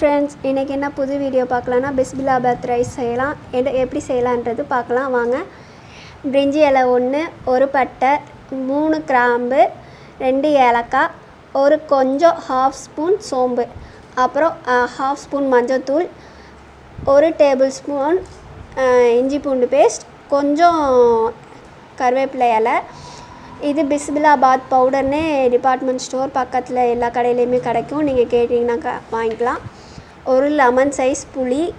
Friends இன்றைக்கி என்ன புது வீடியோ பார்க்கலான்னா பிஸ்பிலாபாத் ரைஸ் செய்யலாம். எடு எப்படி செய்யலான்றது பார்க்கலாம். வாங்க. பிரிஞ்சி இலை ஒன்று ஒரு பட்டை மூணு கிராம்பு ரெண்டு ஏலக்காய் ஒரு கொஞ்சம் ஹாஃப் ஸ்பூன் சோம்பு. அப்புறம் ஹாஃப் ஸ்பூன் மஞ்சள்தூள் ஒரு டேபிள் ஸ்பூன் இஞ்சி பூண்டு பேஸ்ட் கொஞ்சம் கருவேப்பிலை இலை. இது பிஸ்பிலாபாத் பவுடர்னு டிபார்ட்மெண்ட் ஸ்டோர் பக்கத்தில் எல்லா கடையிலையுமே கிடைக்கும். நீங்கள் கேட்டிங்கன்னா க வாங்கிக்கலாம். ஒரு லெமன் சைஸ் புளி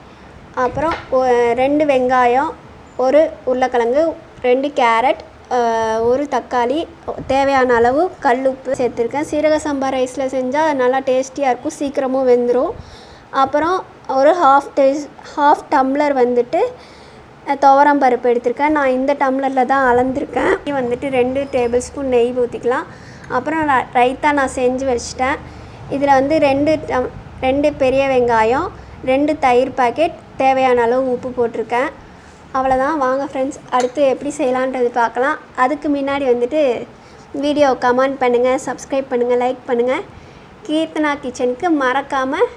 அப்புறம் ஒ- ரெண்டு வெங்காயம் ஒரு உருளைக்கிழங்கு ரெண்டு கேரட் ஒரு தக்காளி தேவையான அளவு கல் உப்பு சேர்த்துருக்கேன். சீரக சம்பா ரைஸில் செஞ்சால் நல்லா டேஸ்டியாக இருக்கும். சீக்கிரமும் வெந்துடும் அப்புறம் ஒரு ஹாஃப் டேஸ் ஹாஃப் டம்ளர் வந்துட்டு துவரம் பருப்பு எடுத்திருக்கேன். நான் இந்த டம்ளரில் தான் அளந்திருக்கேன். வந்துட்டு ரெண்டு டேபிள் ஸ்பூன் நெய் ஊற்றிக்கலாம் அப்புறம் ர- ரைத்தா நான் செஞ்சு வச்சிட்டேன். இதில் வந்து ரெண்டு டம் ரெண்டு பெரிய வெங்காயம் ரெண்டு தயிர் பாக்கெட் தேவையான அளவு உப்பு போட்டிருக்கேன். அவ்வளோதான் வாங்க ஃப்ரெண்ட்ஸ் அடுத்து எப்படி செய்யலான்றது பார்க்கலாம். அதுக்கு முன்னாடி வந்துட்டு வீடியோ கமெண்ட் பண்ணுங்கள் சப்ஸ்கிரைப் பண்ணுங்கள் லைக் பண்ணுங்கள் கீர்த்தனா கிச்சனுக்கு மறக்காமல்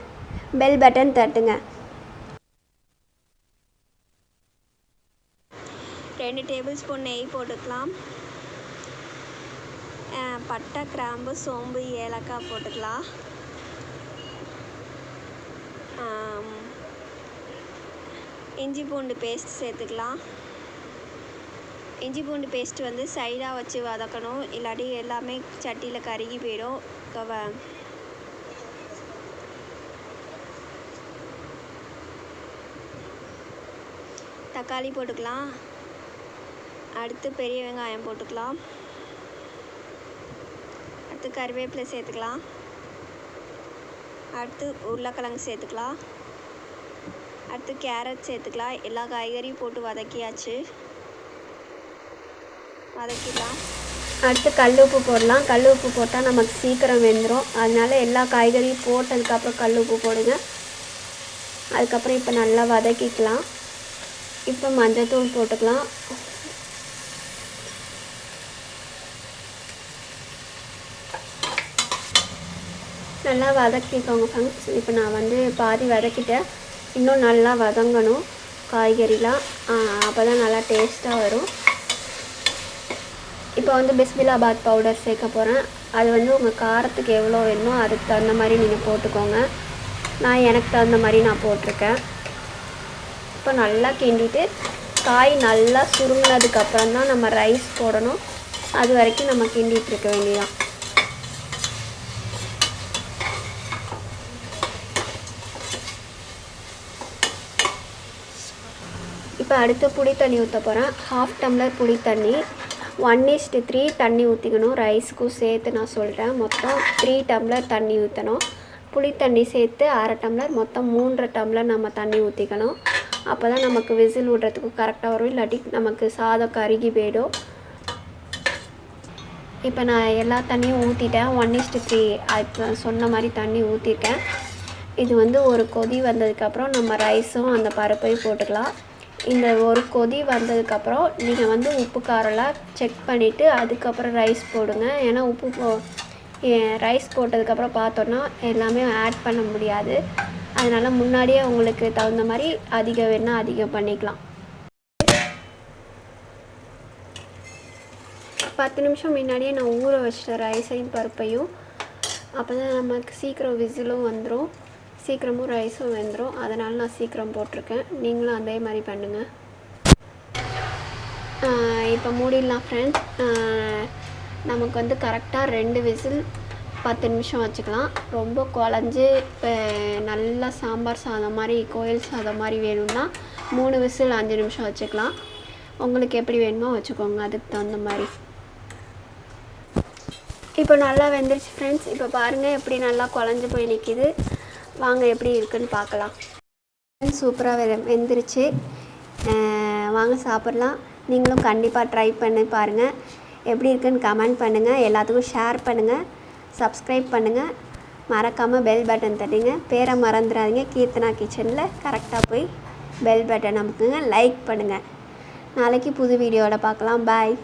பெல் பட்டன் தட்டுங்க. ரெண்டு டேபிள் ஸ்பூன் நெய் போட்டுக்கலாம். பட்டை கிராம்பு சோம்பு ஏலக்காய் போட்டுக்கலாம். இஞ்சி பூண்டு பேஸ்ட் சேர்த்துக்கலாம். இஞ்சி பூண்டு பேஸ்ட் வந்து சைடாக வச்சு வதக்கணும். இல்லாட்டி எல்லாமே சட்டியில் கருகி போயிடும். கவ தக்காளி போட்டுக்கலாம். அடுத்து பெரிய வெங்காயம் போட்டுக்கலாம். அடுத்து கருவேப்பிலை சேர்த்துக்கலாம். அடுத்து உருளைக்கிழங்கு சேர்த்துக்கலாம். அடுத்து கேரட் சேர்த்துக்கலாம். எல்லா காய்கறியும் போட்டு வதக்கியாச்சு. வதக்கிடலாம். அடுத்து கல் உப்பு போடலாம். கல் உப்பு போட்டால் நமக்கு சீக்கிரம் வெந்துடும் அதனால எல்லா காய்கறியும் போட்டதுக்கப்புறம் கல் உப்பு போடுங்க. அதுக்கப்புறம் இப்போ நல்லா வதக்கிக்கலாம். இப்போ மஞ்சள்தூள் போட்டுக்கலாம். நல்லா வதக்கிக்கோங்க ஃப்ரெண்ட்ஸ் இப்போ நான் வந்து பாதி வதக்கிட்டேன். இன்னும் நல்லா வதங்கணும் காய்கறிலாம். அப்போ தான் நல்லா டேஸ்ட்டாக வரும். இப்போ வந்து பிஸ்மிலாபாத் பவுடர் சேர்க்க போகிறேன் அது வந்து உங்கள் காரத்துக்கு எவ்வளோ வேணுமோ அதுக்கு தகுந்த மாதிரி நீங்கள் போட்டுக்கோங்க. நான் எனக்கு தகுந்த மாதிரி நான் போட்டிருக்கேன். இப்போ நல்லா கிண்டிட்டு காய் நல்லா சுருங்கினதுக்கப்புறம் தான் நம்ம ரைஸ் போடணும். அது வரைக்கும் நம்ம கிண்டிகிட்டு இருக்க வேண்டியதான் இப்போ அடுத்து புளி தண்ணி ஊற்ற போகிறேன் ஹாஃப் டம்ளர் புளி தண்ணி. ஒன் இஸ்ட்டு த்ரீ தண்ணி ஊற்றிக்கணும் ரைஸ்க்கும் சேர்த்து நான் சொல்கிறேன் மொத்தம் த்ரீ டம்ளர் தண்ணி ஊற்றணும் புளி தண்ணி சேர்த்து அரை டம்ளர் மொத்தம் மூன்றரை டம்ளர் நம்ம தண்ணி ஊற்றிக்கணும் அப்போ தான் நமக்கு விசில் விடுறதுக்கு கரெக்டாக வரும். இல்லாட்டி நமக்கு சாதம் கருகி போயிடும். இப்போ நான் எல்லா தண்ணியும் ஊற்றிட்டேன் ஒன் இஸ்ட்டு த்ரீ இப்போ சொன்ன மாதிரி தண்ணி ஊற்றிருக்கேன் இது வந்து ஒரு கொதி வந்ததுக்கப்புறம் நம்ம ரைஸும் அந்த பருப்பையும் போட்டுக்கலாம். இந்த ஒரு கொதி வந்ததுக்கப்புறம் நீங்கள் வந்து உப்பு காரெல்லாம் செக் பண்ணிவிட்டு அதுக்கப்புறம் ரைஸ் போடுங்க. ஏன்னா உப்பு போ ரைஸ் போட்டதுக்கப்புறம் பார்த்தோன்னா எல்லாமே ஆட் பண்ண முடியாது. அதனால் முன்னாடியே உங்களுக்கு தகுந்த மாதிரி அதிகம் வேணால் அதிகம் பண்ணிக்கலாம். பத்து நிமிஷம் முன்னாடியே நான் ஊற வச்சிட்டேன் ரைஸையும் பருப்பையும். அப்போ தான் நமக்கு சீக்கிரம் விசிலும் வந்துடும் சீக்கிரமும் ரைஸும் வெந்துடும் அதனால் நான் சீக்கிரம் போட்டிருக்கேன். நீங்களும் அதே மாதிரி பண்ணுங்கள் இப்போ மூடிடலாம் ஃப்ரெண்ட்ஸ் நமக்கு வந்து கரெக்டாக ரெண்டு விசில் பத்து நிமிஷம் வச்சுக்கலாம். ரொம்ப குழஞ்சி இப்போ நல்லா சாம்பார் சாதம் மாதிரி கோயில் சாதம் மாதிரி வேணும்னா மூணு விசில் அஞ்சு நிமிஷம் வச்சுக்கலாம். உங்களுக்கு எப்படி வேணுமோ வச்சுக்கோங்க. அதுக்கு தகுந்த மாதிரி. இப்போ நல்லா வெந்துருச்சு ஃப்ரெண்ட்ஸ் இப்போ பாருங்கள் எப்படி நல்லா குழஞ்சி போய் நிற்கிது வாங்க எப்படி இருக்குன்னு பார்க்கலாம். சூப்பராக வெ வெந்துருச்சு. வாங்க சாப்பிட்லாம். நீங்களும் கண்டிப்பாக ட்ரை பண்ணி பாருங்கள் எப்படி இருக்குன்னு கமெண்ட் பண்ணுங்கள் எல்லாத்துக்கும் ஷேர் பண்ணுங்கள் சப்ஸ்கிரைப் பண்ணுங்கள் மறக்காமல் பெல் பட்டன் தட்டிங்க. பேரை மறந்துடாதீங்க. கீர்த்தனா கிச்சனில் கரெக்டாக போய் பெல் பட்டன் அமுக்குங்க. லைக் பண்ணுங்கள் நாளைக்கு புது வீடியோவில் பார்க்கலாம். பாய்